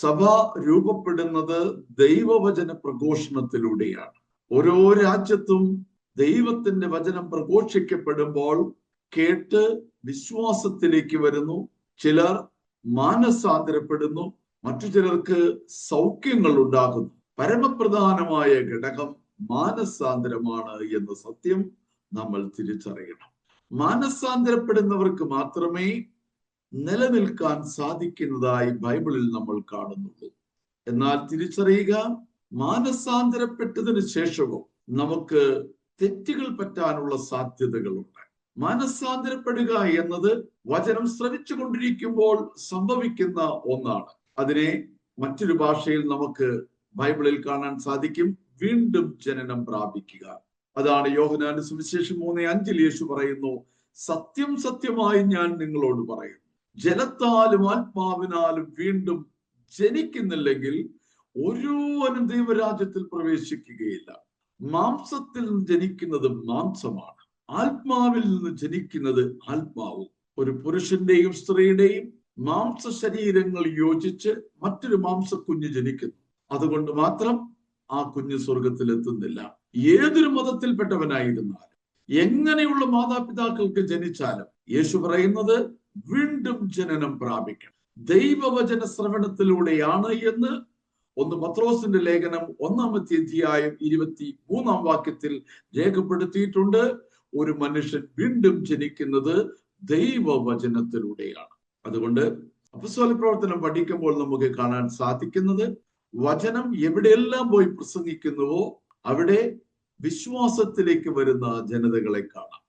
സഭ രൂപപ്പെടുന്നത് ദൈവവചന പ്രഘോഷണത്തിലൂടെയാണ്. ഓരോ രാജ്യത്തും ദൈവത്തിന്റെ വചനം പ്രഘോഷിക്കപ്പെടുമ്പോൾ കേട്ട് വിശ്വാസത്തിലേക്ക് വരുന്നു. ചിലർ മാനസാന്തരപ്പെടുന്നു. മറ്റു ചിലർക്ക് സൗഖ്യങ്ങൾ ഉണ്ടാകുന്നു. പരമപ്രധാനമായ ഘടകം മാനസാന്തരമാണ് എന്ന സത്യം നമ്മൾ തിരിച്ചറിയണം. മാനസാന്തരപ്പെടുന്നവർക്ക് മാത്രമേ നിലനിൽക്കാൻ സാധിക്കുന്നതായി ബൈബിളിൽ നമ്മൾ കാണുന്നുള്ളൂ. എന്നാൽ തിരിച്ചറിയുക മാനസാന്തരപ്പെട്ടതിന് ശേഷവും നമുക്ക് തെറ്റുകൾ പറ്റാനുള്ള സാധ്യതകളുണ്ട്. മാനസാന്തരപ്പെടുക എന്നത് വചനം ശ്രവിച്ചു കൊണ്ടിരിക്കുമ്പോൾ സംഭവിക്കുന്ന ഒന്നാണ്. അതിനെ മറ്റൊരു ഭാഷയിൽ നമുക്ക് ബൈബിളിൽ കാണാൻ സാധിക്കും. വീണ്ടും ജനനം പ്രാപിക്കുക. അതാണ് യോഹനാന്റെ സുവിശേഷം മൂന്ന് അഞ്ചിൽ യേശു പറയുന്നു സത്യം സത്യമായി ഞാൻ നിങ്ങളോട് പറയുന്നു. ജലത്താലും ആത്മാവിനാലും വീണ്ടും ജനിക്കുന്നില്ലെങ്കിൽ ഒരുവനും ദൈവരാജ്യത്തിൽ പ്രവേശിക്കുകയില്ല. മാംസത്തിൽ നിന്ന് ജനിക്കുന്നത് മാംസമാണ്. ആത്മാവിൽ നിന്ന് ജനിക്കുന്നത് ആത്മാവും. ഒരു പുരുഷന്റെയും സ്ത്രീയുടെയും മാംസ ശരീരങ്ങൾ യോജിച്ച് മറ്റൊരു മാംസക്കുഞ്ഞ് ജനിക്കുന്നു. അതുകൊണ്ട് മാത്രം ആ കുഞ്ഞ് സ്വർഗത്തിൽ എത്തുന്നില്ല ഏതൊരു മതത്തിൽപ്പെട്ടവനായിരുന്നാലും എങ്ങനെയുള്ള മാതാപിതാക്കൾക്ക് ജനിച്ചാലും യേശു പറയുന്നത് വീണ്ടും ജനനം പ്രാപിക്കണം. ദൈവവചന ശ്രവണത്തിലൂടെയാണ് എന്ന് ഒന്ന് പത്രോസിന്റെ ലേഖനം ഒന്നാമത്തെ അധ്യായം ഇരുപത്തി മൂന്നാം വാക്യത്തിൽ രേഖപ്പെടുത്തിയിട്ടുണ്ട്. ഒരു മനുഷ്യൻ വീണ്ടും ജനിക്കുന്നത് ദൈവവചനത്തിലൂടെയാണ്. അതുകൊണ്ട് അപസ്വല പ്രവർത്തനം പഠിക്കുമ്പോൾ നമുക്ക് കാണാൻ സാധിക്കുന്നത് വചനം എവിടെയെല്ലാം പോയി പ്രസംഗിക്കുന്നുവോ അവിടെ വിശ്വാസത്തിലേക്ക് വരുന്ന ജനതകളെ കാണാം.